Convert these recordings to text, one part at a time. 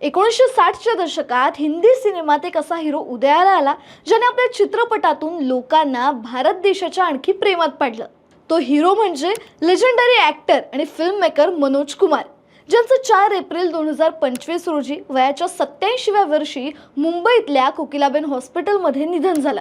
एकोणीसशे साठच्या दशकात हिंदी सिनेमात एक असा हिरो उदयाला आला ज्याने आपल्या चित्रपटातून लोकांना भारत देशाच्या आणखी प्रेमात पाडलं. तो हिरो म्हणजे लेजंडरी ॲक्टर आणि फिल्म मेकर मनोज कुमार ज्यांचं चार एप्रिल दोन हजार पंचवीस रोजी वयाच्या सत्याऐंशीव्या वर्षी मुंबईतल्या कोकिलाबेन हॉस्पिटलमध्ये निधन झालं.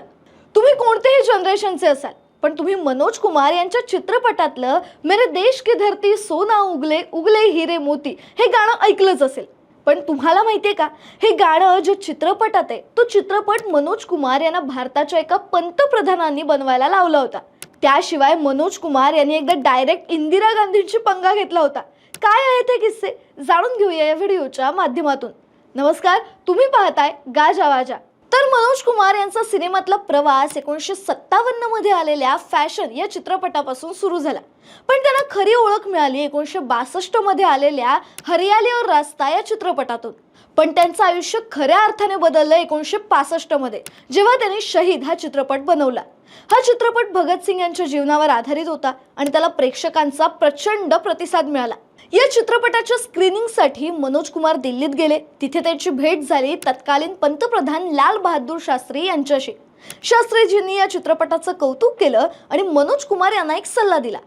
तुम्ही कोणतेही जनरेशनचे असाल पण तुम्ही मनोज कुमार यांच्या चित्रपटातलं मेरे देश की धरती सोना उगले उगले हिरे मोती हे गाणं ऐकलंच असेल. पण तुम्हाला माहितीये का? हे गाणं जे चित्रपटात आहे तो चित्रपट मनोज कुमार यांना भारताच्या एका पंतप्रधानांनी बनवायला लावला होता. त्याशिवाय मनोज कुमार यांनी एकदा डायरेक्ट इंदिरा गांधींची पंगा घेतला होता. काय आहे ते किस्से? जाणून घेऊया या व्हिडिओच्या माध्यमातून. नमस्कार तुम्ही पाहताय गाजा वाजा. तर मनोज कुमार यांचा सिनेमातला प्रवास एकोणीसशे सत्तावन्नमध्ये आलेल्या फॅशन या चित्रपटापासून सुरू झाला. पण त्यांना खरी ओळख मिळाली एकोणीसशे बासष्टमध्ये आलेल्या हरियाली और रास्ता या चित्रपटातून. पण त्यांचं आयुष्य खऱ्या अर्थाने बदललं एकोणीसशे पासष्टमध्ये जेव्हा त्यांनी शहीद हा चित्रपट बनवला. हा चित्रपट भगतसिंग यांच्या जीवनावर आधारित होता आणि त्याला प्रेक्षकांचा प्रचंड प्रतिसाद मिळाला. या चित्रपटाच्या स्क्रीनिंगसाठी मनोज कुमार दिल्लीत गेले. तिथे त्यांची भेट झाली तत्कालीन पंतप्रधान लाल बहादूर शास्त्री यांच्याशी. शास्त्रीजींनी या चित्रपटाचं कौतुक केलं आणि मनोज कुमार यांना एक सल्ला दिला.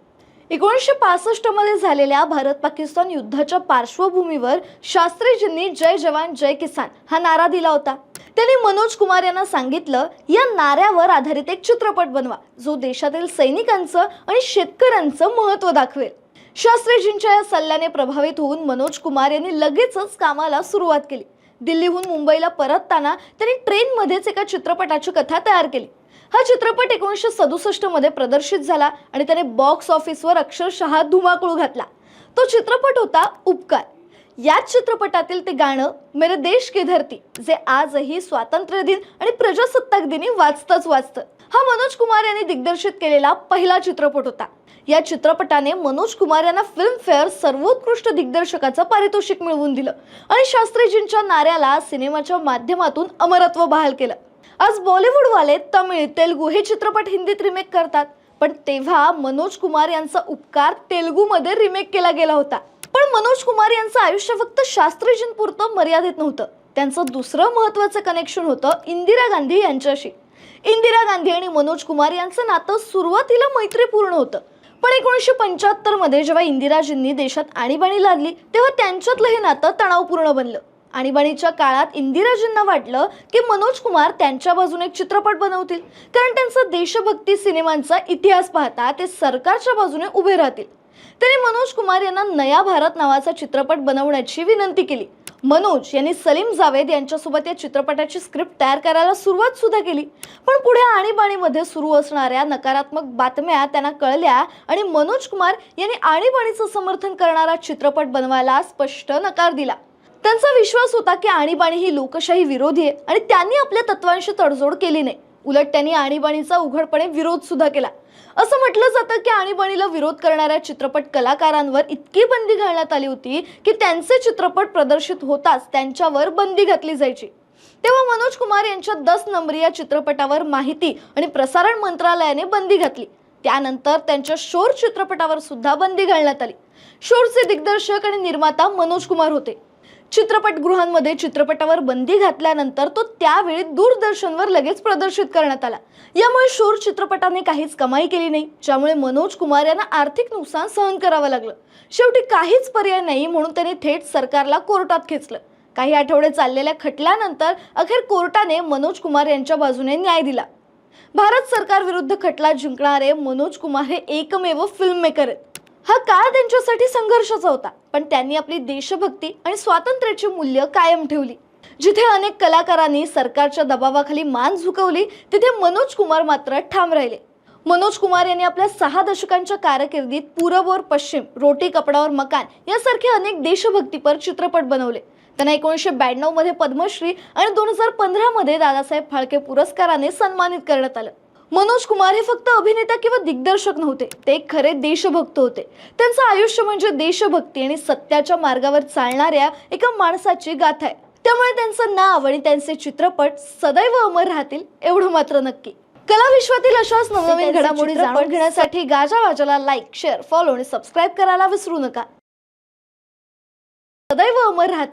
एकोणीसशे पासष्टमध्ये झालेल्या भारत पाकिस्तान युद्धाच्या पार्श्वभूमीवर शास्त्रीजींनी जय जवान जय किसान हा नारा दिला होता. त्यांनी मनोज कुमार यांना सांगितलं या नाऱ्यावर आधारित एक चित्रपट बनवा जो देशातील सैनिकांचं आणि शेतकऱ्यांचं महत्त्व दाखवेल. शास्त्रीजींच्या या सल्ल्याने प्रभावित होऊन मनोज कुमार यांनी लगेचच कामाला सुरुवात केली. दिल्लीहून मुंबईला परतताना त्यांनी ट्रेनमध्येच एका चित्रपटाची कथा तयार केली. हा चित्रपट एकोणीसशे सदुसष्टमध्ये प्रदर्शित झाला आणि त्याने बॉक्स ऑफिसवर अक्षरशः धुमाकूळ घातला. तो चित्रपट होता उपकार. याच चित्रपटातील ते गाणं मेरे देश की धरती जे आजही स्वातंत्र्य दिन आणि प्रजासत्ताक दिनी वाचतच वाचतं. हा मनोज कुमार यांनी दिग्दर्शित केलेला पहिला चित्रपट होता. या चित्रपटाने मनोज कुमार यांना फिल्मफेअर सर्वोत्कृष्ट दिग्दर्शकाचं पारितोषिक मिळवून दिलं आणि शास्त्रीजींच्या नाऱ्याला सिनेमाच्या माध्यमातून अमरत्व बहाल केलं. आज बॉलिवूडवाले तमिळ तेलुगू हे चित्रपट हिंदीत रिमेक करतात पण तेव्हा मनोज कुमार यांचा उपकार तेलुगूमध्ये रिमेक केला गेला होता. पण मनोज कुमार यांचं आयुष्य फक्त शास्त्रीजींपुरतं मर्यादित नव्हतं. त्यांचं दुसरं महत्त्वाचं कनेक्शन होतं इंदिरा गांधी यांच्याशी. इंदिरा गांधी आणि मनोज कुमार यांचं नातं सुरुवातीला मैत्रीपूर्ण होतं. पण एकोणीसशे पंच्याहत्तरमध्ये जेव्हा इंदिराजींनी देशात आणीबाणी लादली तेव्हा त्यांच्यातलं हे नातं तणावपूर्ण बनलं. आणीबाणीच्या काळात इंदिराजींना वाटलं की मनोज कुमार त्यांच्या बाजूने एक चित्रपट बनवतील. कारण त्यांचा देशभक्ती सिनेमांचा इतिहास पाहता ते सरकारच्या बाजूने उभे राहतील. त्यांनी मनोज कुमार यांना नया भारत नावाचा चित्रपट बनवण्याची विनंती केली. मनोज यांनी सलीम जावेद यांच्यासोबत या चित्रपटाची स्क्रिप्ट तयार करायला सुरुवात सुद्धा केली. पण पुढे आणीबाणीमध्ये सुरू असणाऱ्या नकारात्मक बातम्या त्यांना कळल्या आणि मनोज कुमार यांनी आणीबाणीचं समर्थन करणारा चित्रपट बनवायला स्पष्ट नकार दिला. त्यांचा विश्वास होता की आणीबाणी ही लोकशाही विरोधी आहे आणि त्यांनी आपल्या तत्वांशी तडजोड केली नाही. उलट त्यांनी आणीबाणीचा उघडपणे विरोध सुद्धा केला. असं म्हटलं जातं की आणीबाणीला विरोध करणाऱ्या चित्रपट कलाकारांवर इतकी बंदी घालण्यात आली होती की त्यांचे चित्रपट प्रदर्शित होताच त्यांच्यावर बंदी घातली जायची. तेव्हा मनोज कुमार यांच्या दस नंबरी या चित्रपटावर माहिती आणि प्रसारण मंत्रालयाने बंदी घातली. त्यानंतर त्यांच्या शोर चित्रपटावर सुद्धा बंदी घालण्यात आली. शोरचे दिग्दर्शक आणि निर्माता मनोज कुमार होते. चित्रपटगृहांमध्ये चित्रपटावर बंदी घातल्यानंतर तो त्यावेळी दूरदर्शनवर लगेच प्रदर्शित करण्यात आला. यामुळे शोर चित्रपटाने काहीच कमाई केली नाही ज्यामुळे मनोज कुमार यांना आर्थिक नुकसान सहन करावं लागलं. शेवटी काहीच पर्याय नाही म्हणून त्यांनी थेट सरकारला कोर्टात खेचलं. काही आठवडे चाललेल्या खटल्यानंतर अखेर कोर्टाने मनोज कुमार यांच्या बाजूने न्याय दिला. भारत सरकार विरुद्ध खटला जिंकणारे मनोज कुमार हे एकमेव फिल्म मेकर आहेत. हा काळ त्यांच्यासाठी संघर्षाचा होता. पण त्यांनी आपली देशभक्ती आणि स्वातंत्र्याची मूल्य कायम ठेवली. जिथे अनेक कलाकारांनी सरकारच्या दबावाखाली मान झुकवली तिथे मनोज कुमार मात्र ठाम राहिले. मनोज कुमार यांनी आपल्या सहा दशकांच्या कारकिर्दीत पूरब और पश्चिम रोटी कपडावर मकान यासारखे अनेक देशभक्तीपर चित्रपट बनवले. त्यांना एकोणीसशे ब्याण्णवमध्ये पद्मश्री आणि दोन हजार पंधरा मध्ये दादासाहेब फाळके पुरस्काराने सन्मानित करण्यात आलं. मनोज कुमार हे फक्त अभिनेता किंवा दिग्दर्शक नव्हते. ते खरे देशभक्त होते. त्यांचं आयुष्य म्हणजे देशभक्ती आणि सत्याच्या मार्गावर चालणाऱ्या एका माणसाची गाथा आहे. त्यामुळे त्यांचं नाव आणि त्यांचे चित्रपट सदैव अमर राहतील एवढं मात्र नक्की. कला विश्वातील अशाच नवनवीन घडामोडी जाणून घेण्यासाठी गाजा वाजाला लाईक शेअर फॉलो आणि सबस्क्राईब करायला विसरू नका. सदैव अमर राहतील